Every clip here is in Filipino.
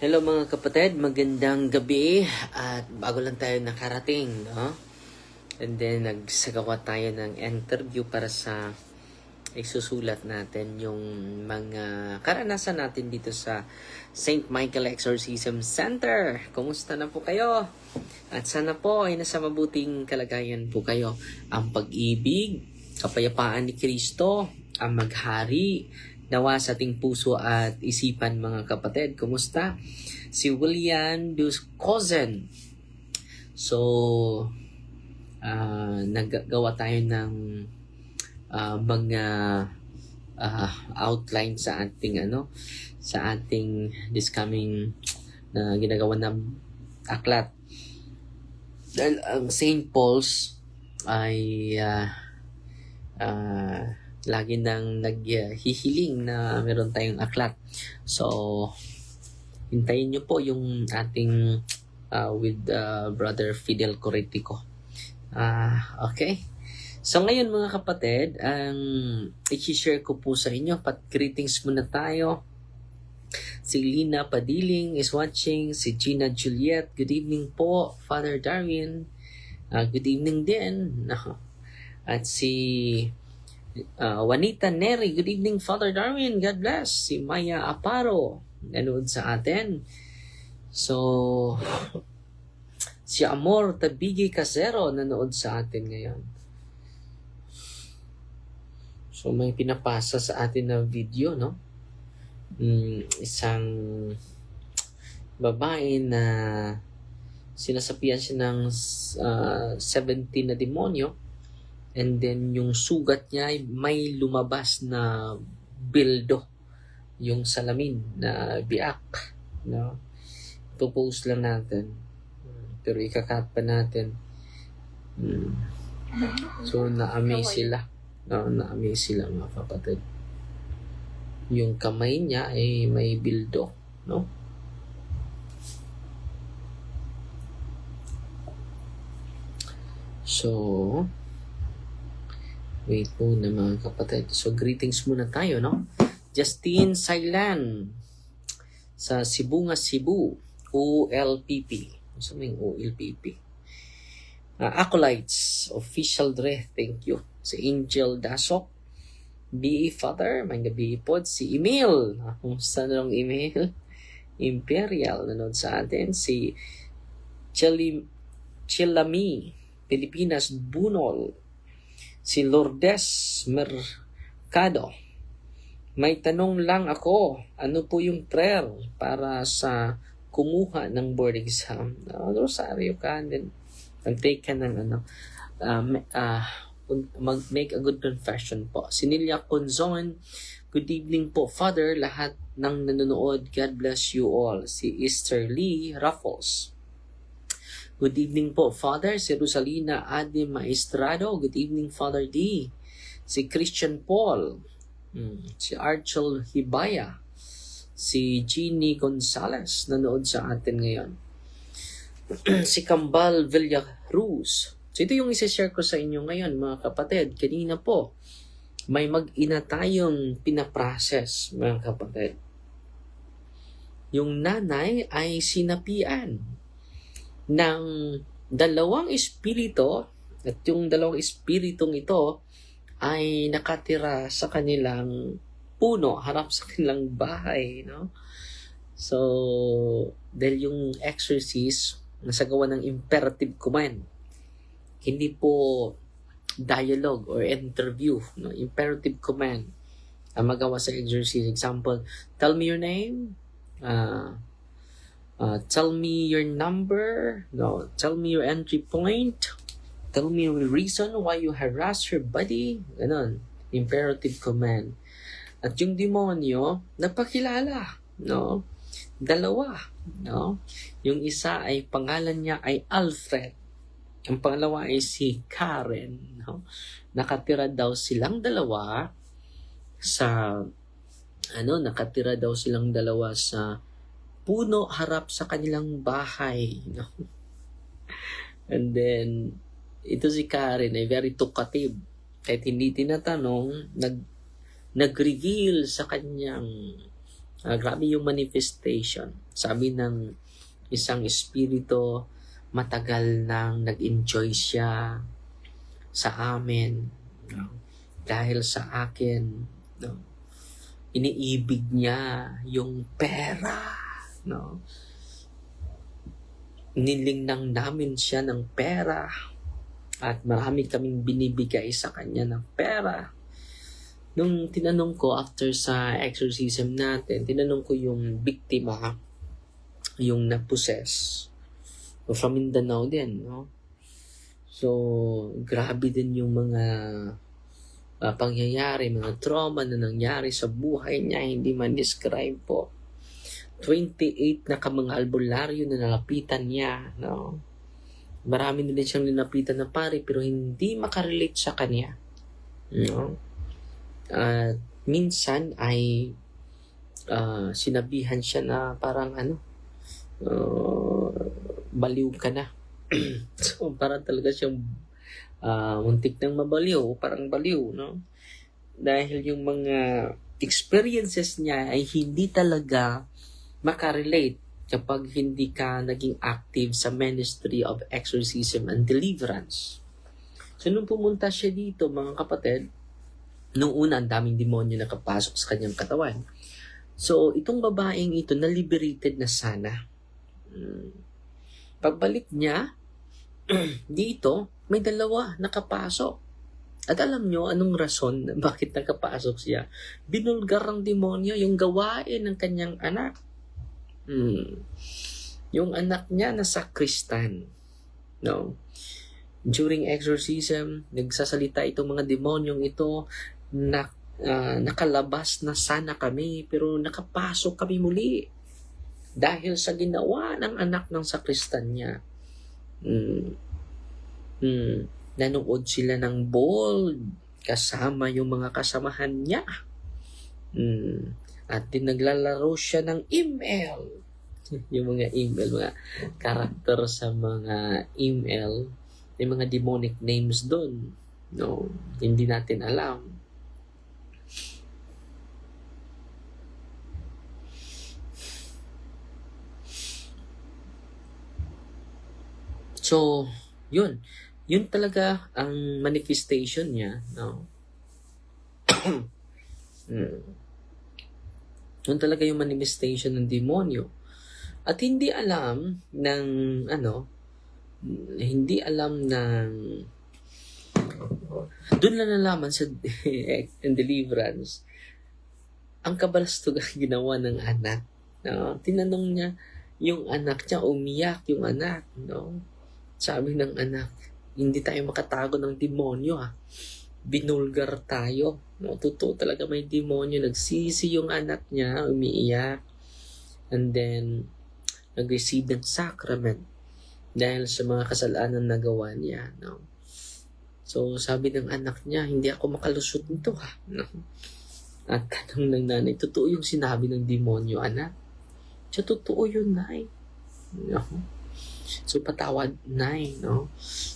Hello mga kapatid, magandang gabi at bago lang tayo nakarating, no? And then nagsagawa tayo ng interview para sa isusulat natin yung mga karanasan natin dito sa St. Michael Exorcism Center. Kumusta na po kayo? At sana po ay nasa mabuting kalagayan po kayo. Ang pag-ibig, kapayapaan ni Kristo, ang maghari, nawa sa ating puso at isipan mga kapatid. Kumusta? Si William Duskozen. So, ah naggawa tayo ng ah, mga ah, outline sa ating ano sa ating this coming na ginagawa na aklat. Dahil ang St. Paul's ay ah, ah, lagi nang naghihiling na meron tayong aklat. So, hintayin nyo po yung ating uh, with uh, Brother Fidel Corretico. Ah, okay. So ngayon mga kapatid, ang i-share ko po sa inyo, pat greetings muna tayo. Si Lina Padiling is watching, si Gina Juliet, good evening po, Father Darwin, Ah, good evening din. At si Uh, Juanita Neri, good evening Father Darwin, God bless. Si Maya Aparo, nanood sa atin. So, si Amor Tabigi Casero, nanood sa atin ngayon. So, may pinapasa sa atin na video, no? Mm, isang babae na sinasapian siya ng uh, 17 na demonyo And then yung sugat niya ay may lumabas na bildo yung salamin na biak. No? Propose lang natin. Pero ikakat pa natin. Hmm. So na-amaze sila. No, na-amaze sila mga kapatid. Yung kamay niya ay may bildo. No? So, Wait po na mga kapatid. So, greetings muna tayo, no? Justine Sailan sa Sibunga, Cebu. OLPP. Ano yung OLPP? Uh, Acolytes, Official Dre, thank you. Si Angel Dasok, BE Father, may gabi po. Si Emil, ah, kumusta na ng email? Imperial, nanood sa atin. Si Chilami, Pilipinas, Bunol, si Lourdes Mercado. May tanong lang ako, ano po yung prayer para sa kumuha ng board exam? Uh, Rosario ka, then mag-take ka ng ano, uh, uh, mag make a good confession po. Sinilia Conzon, good evening po, Father, lahat ng nanonood, God bless you all. Si Easter Lee Raffles. Good evening po, Father. Si Rosalina Ade Maestrado. Good evening, Father D. Si Christian Paul. Hmm. Si Archel Hibaya. Si Jeannie Gonzalez. Nanood sa atin ngayon. si Kambal Villaruz. So ito yung isa-share ko sa inyo ngayon, mga kapatid. Kanina po, may mag-ina tayong pinaprocess, mga kapatid. Yung nanay ay sinapian ng dalawang espiritu at yung dalawang espiritong ito ay nakatira sa kanilang puno harap sa kanilang bahay no? So dahil yung exorcist nasagawa ng imperative command hindi po dialogue or interview no? Imperative command ang magawa sa exorcist example tell me your name uh, Uh, tell me your number. No, tell me your entry point. Tell me your reason why you harass your body. Ganon. Imperative command. At yung demonyo, nagpakilala. No? Dalawa. No? Yung isa ay pangalan niya ay Alfred. Ang pangalawa ay si Karen. No? Nakatira daw silang dalawa sa ano, nakatira daw silang dalawa sa puno harap sa kanilang bahay. No? And then, ito si Karen ay very talkative. Kahit hindi tinatanong, nag, nag-reveal sa kanyang Ah, grabe yung manifestation. Sabi ng isang espiritu, matagal nang nag-enjoy siya sa amin. No? Dahil sa akin, no? iniibig niya yung pera. No? Nilingnang namin siya ng pera at marami kaming binibigay sa kanya ng pera nung tinanong ko after sa exorcism natin, tinanong ko yung biktima, yung na-possess. From Mindanao din, no? So, grabe din yung mga uh, pangyayari, mga trauma na nangyari sa buhay niya, hindi man describe po. 28 na ka mga albularyo na nalapitan niya, no? Marami na din siyang ninapitan na pare, pero hindi makarelate sa kanya. No? at minsan ay uh, sinabihan siya na parang ano, uh, baliw ka na. so, parang talaga siyang uh, muntik ng mabaliw, parang baliw, no? Dahil yung mga experiences niya ay hindi talaga makarelate kapag hindi ka naging active sa ministry of exorcism and deliverance. So, nung pumunta siya dito, mga kapatid, Nung una, ang daming demonyo nakapasok sa kanyang katawan. So, itong babaeng ito, na-liberated na sana. Hmm. Pagbalik niya, dito, may dalawa nakapasok. At alam nyo anong rason bakit nakapasok siya? Binulgar ng demonyo yung gawain ng kanyang anak. Hmm. Yung anak niya na sakristan. No? During exorcism, nagsasalita itong mga demonyong ito na, uh, nakalabas na sana kami pero nakapasok kami muli dahil sa ginawa ng anak ng sakristan niya. Mm. Mm. Nanood sila ng ball kasama yung mga kasamahan niya. Mm. At din naglalaro siya ng email. yung mga email, mga karakter sa mga email, may mga demonic names doon. No, hindi natin alam. So, yun. Yun talaga ang manifestation niya. No? hmm. Yun talaga yung manifestation ng demonyo. At hindi alam ng, ano, hindi alam ng, doon lang nalaman sa in deliverance, ang kabalastugan ginawa ng anak. No? Tinanong niya, yung anak niya, umiyak yung anak. No? Sabi ng anak, hindi tayo makatago ng demonyo ha. Binulgar tayo. No, totoo talaga may demonyo. Nagsisi yung anak niya, umiiyak. And then, nag-receive ng sacrament dahil sa mga kasalanan na gawa niya. No? So, sabi ng anak niya, hindi ako makalusot nito ha. No? At tanong ng nanay, totoo yung sinabi ng demonyo, anak? Siya, totoo yun, nay. No? So, patawad na eh, no?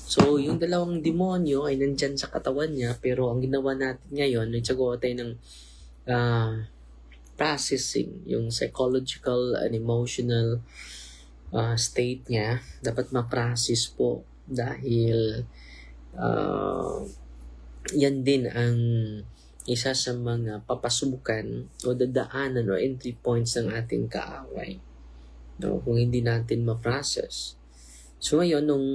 So, yung dalawang demonyo ay nandyan sa katawan niya, pero ang ginawa natin ngayon, nagsagawa tayo ng uh, processing, yung psychological and emotional uh, state niya, dapat ma-process po dahil uh, yan din ang isa sa mga papasukan o dadaanan o entry points ng ating kaaway. No, kung hindi natin ma-process. So ngayon, nung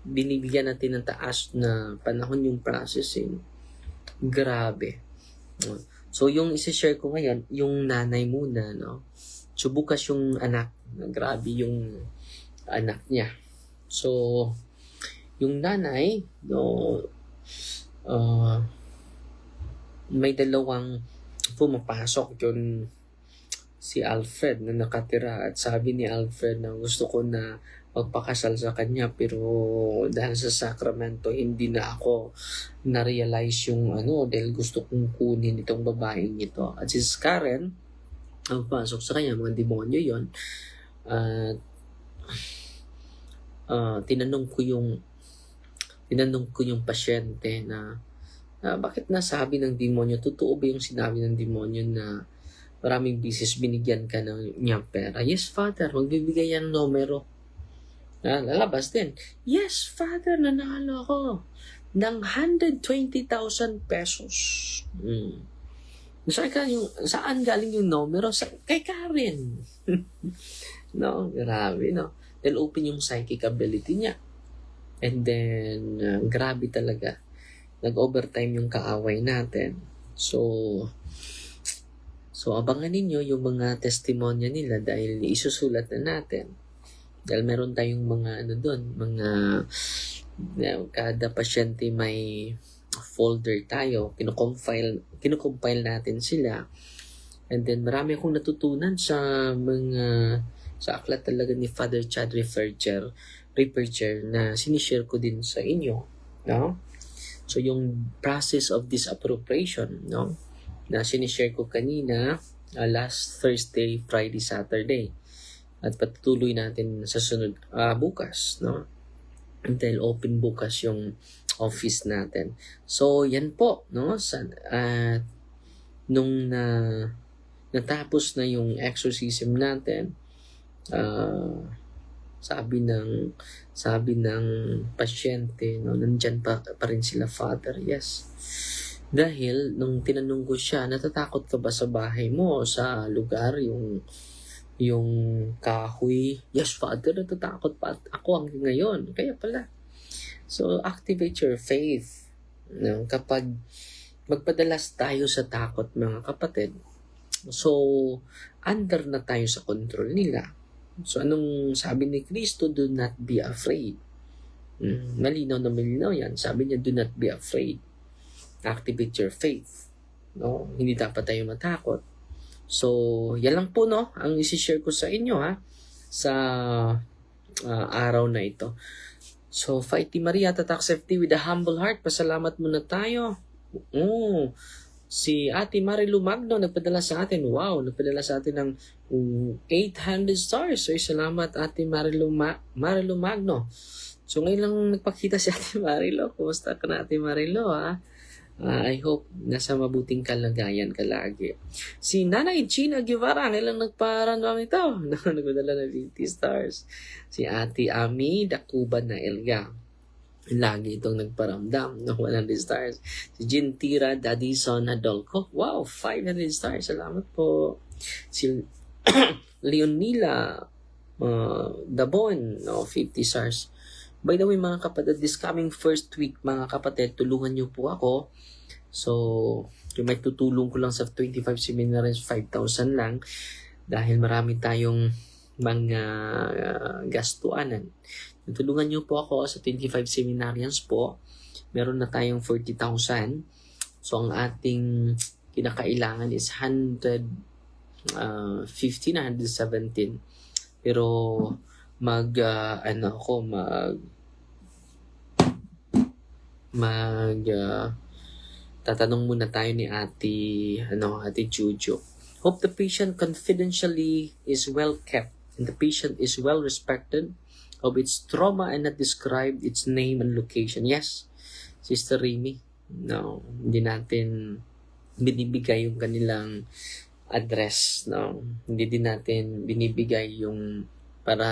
binibigyan natin ng taas na panahon yung processing, grabe. So yung isi-share ko ngayon, yung nanay muna, no? So bukas yung anak, grabe yung anak niya. So, yung nanay, no, uh, may dalawang pumapasok yun si Alfred na nakatira at sabi ni Alfred na gusto ko na magpakasal sa kanya pero dahil sa sakramento hindi na ako na-realize yung ano dahil gusto kong kunin itong babaeng ito. At si Karen, ang pasok sa kanya, mga demonyo yon At uh, tinanong ko yung tinanong ko yung pasyente na, na bakit nasabi ng demonyo, totoo ba yung sinabi ng demonyo na maraming bisis binigyan ka ng niya pera. Yes, Father, magbibigay yan numero. Na, lalabas din. Yes, Father, nanalo ako ng 120,000 pesos. Hmm. Saan, ka yung, saan galing yung numero? Sa, kay Karen. no, grabe, no? They'll open yung psychic ability niya. And then, uh, grabe talaga. Nag-overtime yung kaaway natin. So, so abangan ninyo yung mga testimonya nila dahil isusulat na natin. Dahil meron tayong mga ano doon, mga kada pasyente may folder tayo, kinukompile, kinukompile natin sila. And then marami akong natutunan sa mga sa aklat talaga ni Father Chad Referger, Referger na sinishare ko din sa inyo, no? So yung process of disappropriation, no? Na sinishare ko kanina uh, last Thursday, Friday, Saturday. At patutuloy natin sa sunod uh, bukas, no? Until open bukas yung office natin. So, yan po, no? Sa, at nung na natapos na yung exorcism natin, uh, sabi ng sabi ng pasyente, no, nandyan pa, pa rin sila, Father. Yes. Dahil, nung tinanong ko siya, natatakot ka ba sa bahay mo, sa lugar, yung yung kahoy. Yes, Father, natatakot pa ako hanggang ngayon. Kaya pala, So, activate your faith. Kapag magpadalas tayo sa takot, mga kapatid, so, under na tayo sa control nila. So, anong sabi ni Kristo? Do not be afraid. Hmm, malinaw na malinaw yan. Sabi niya, do not be afraid. Activate your faith. No? Hindi dapat tayo matakot. So, yan lang po, no? Ang isi-share ko sa inyo, ha? Sa uh, araw na ito. So, Fighty Maria, tatak safety with a humble heart. Pasalamat muna tayo. Oh, si Ate Marilu Magno nagpadala sa atin. Wow, nagpadala sa atin ng 800 stars. So, salamat Ate Marilu, Ma- Marilu Magno. So, ngayon lang nagpakita si Ate Marilu. Kumusta ka na Ate Marilu, ha? Uh, I hope nasa mabuting kalagayan ka lagi. Si Nanay Gina Guevara, kailang nagparandam ito. Nagpadala na 50 stars. Si Ate Ami Dakuban na Elga. Lagi itong nagparamdam ng 100 stars. Si Jintira Dadison Adolco. Wow, 500 stars. Salamat po. Si Leonila uh, Dabon, no, 50 stars. By the way, mga kapatid, this coming first week, mga kapatid, tulungan niyo po ako. So, yung may tutulong ko lang sa 25 seminars, 5,000 lang. Dahil marami tayong mga uh, gastuanan. Tulungan niyo po ako sa 25 seminarians po. Meron na tayong 40,000. So, ang ating kinakailangan is 100 uh, 15 na 117. Pero mag uh, ano ako mag mag uh, tatanong muna tayo ni Ate ano Ate Jujo. Hope the patient confidentially is well kept and the patient is well respected of its trauma and not described its name and location. Yes, Sister Remy. No, hindi natin binibigay yung kanilang address. No, hindi din natin binibigay yung para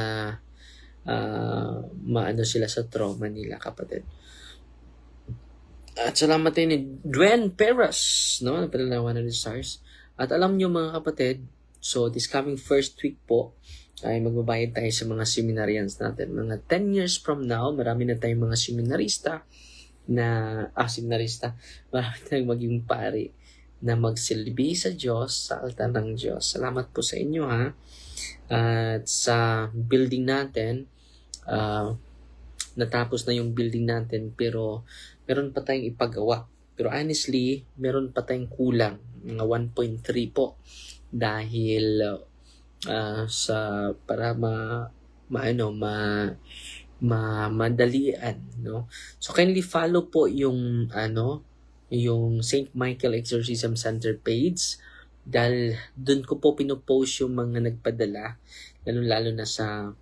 uh, maano sila sa trauma nila, kapatid. At salamat din ni Dwen Perez, no? Napadala 100 stars. At alam nyo mga kapatid, so this coming first week po, ay magbabayad tayo sa mga seminarians natin. Mga 10 years from now, marami na tayong mga seminarista na, ah, seminarista, marami tayong maging pari na magsilbi sa Diyos, sa altar ng Diyos. Salamat po sa inyo ha. At sa building natin, uh, natapos na yung building natin pero meron pa tayong ipagawa. Pero honestly, meron pa tayong kulang, mga 1.3 po. Dahil uh, sa para ma maano ma ma madalian no so kindly follow po yung ano yung St. Michael Exorcism Center page dahil doon ko po pinopost yung mga nagpadala, lalo-lalo na sa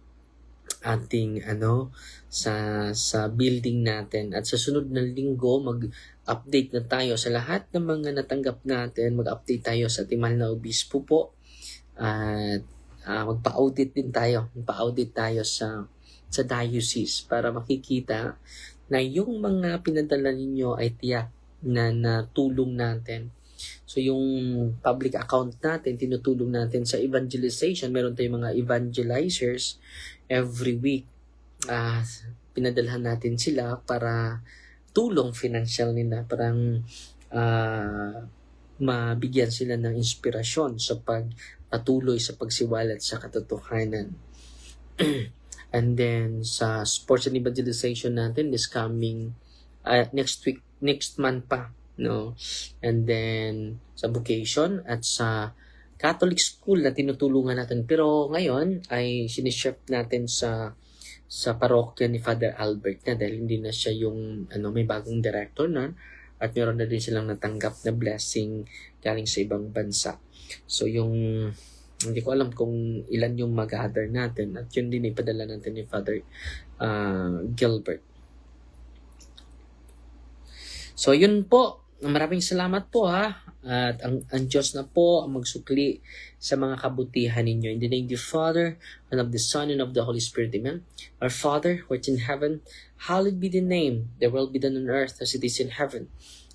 ating ano sa sa building natin. At sa sunod na linggo mag-update na tayo sa lahat ng mga natanggap natin. Mag-update tayo sa ating mahal na obispo po. At ah, magpa-audit din tayo. Magpa-audit tayo sa sa diocese para makikita na yung mga pinadala ninyo ay tiyak na natulong natin So yung public account natin, tinutulong natin sa evangelization. Meron tayong mga evangelizers every week. Ah, pinadalhan natin sila para tulong financial nila, parang ah, mabigyan sila ng inspirasyon sa pagpatuloy sa pagsiwalat sa katotohanan. and then sa sports and evangelization natin is coming ah, next week, next month pa no? And then, sa vocation at sa Catholic school na tinutulungan natin. Pero ngayon ay sinishift natin sa sa parokya ni Father Albert na dahil hindi na siya yung ano may bagong director na at meron na din silang natanggap na blessing galing sa ibang bansa. So yung hindi ko alam kung ilan yung mag-gather natin at yun din ipadala natin ni Father ah, Gilbert. So yun po, maraming salamat po ha. At ang, ang Diyos na po ang magsukli sa mga kabutihan ninyo. In the name of the Father, and of the Son, and of the Holy Spirit. Amen. Our Father, who art in heaven, hallowed be the name. Thy will be done on earth as it is in heaven.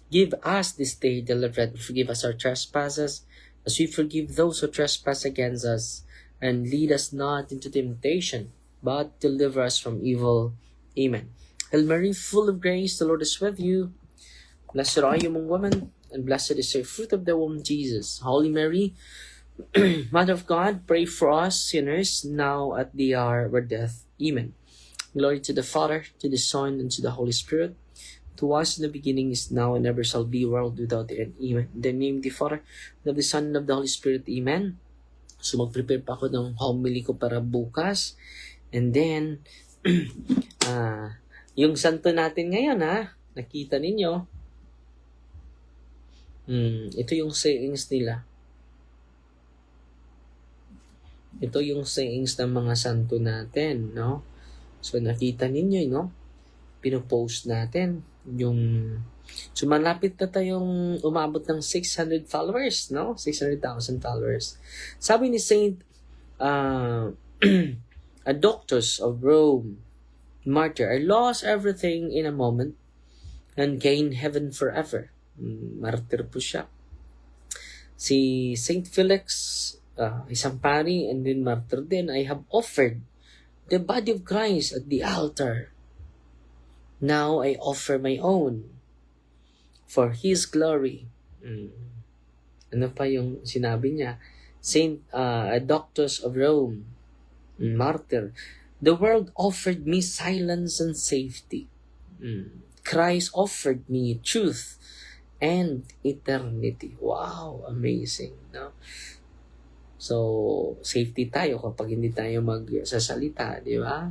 Give us this day daily bread. Forgive us our trespasses, as we forgive those who trespass against us. And lead us not into temptation, but deliver us from evil. Amen. Hail Mary, full of grace, the Lord is with you. Blessed are you among women, and blessed is the fruit of the womb, Jesus. Holy Mary, Mother of God, pray for us sinners, now at the hour of our death. Amen. Glory to the Father, to the Son, and to the Holy Spirit. To us in the beginning is now and ever shall be, world without end. Amen. In the name of the Father, of the Son, and of the Holy Spirit. Amen. So mag-prepare pa ako ng homily ko para bukas. And then, ah, yung santo natin ngayon ha, nakita ninyo, Hmm, ito yung sayings nila. Ito yung sayings ng mga santo natin, no? So, nakita ninyo, no? Pinopost natin yung... So, malapit na tayong umabot ng 600 followers, no? 600,000 followers. Sabi ni Saint uh, a doctors of Rome, martyr, I lost everything in a moment and gain heaven forever. Martyr po siya. Si Saint Felix, uh, isang pari and then martyr din, I have offered the body of Christ at the altar. Now I offer my own for His glory. Mm. Ano pa yung sinabi niya? Saint uh, Doctors of Rome, mm, martyr. The world offered me silence and safety. Mm. Christ offered me truth and eternity. Wow, amazing, no? So, safety tayo kapag hindi tayo magsasalita, di ba?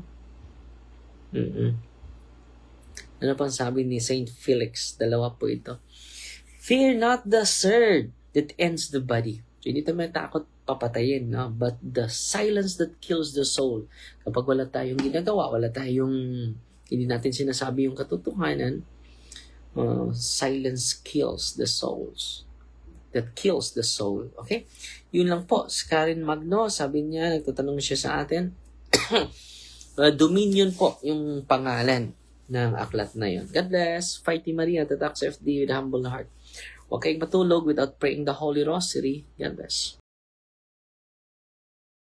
mm Ano pang sabi ni Saint Felix? Dalawa po ito. Fear not the sword that ends the body. So, hindi tayo matakot papatayin, no? But the silence that kills the soul. Kapag wala tayong ginagawa, wala tayong, hindi natin sinasabi yung katotohanan, uh, silence kills the souls. That kills the soul. Okay? Yun lang po. Si Karen Magno, sabi niya, nagtatanong siya sa atin. uh, Dominion po yung pangalan ng aklat na yun. God bless. Fighty Maria, Tatak FD with humble heart. Huwag kayong matulog without praying the Holy Rosary. God bless.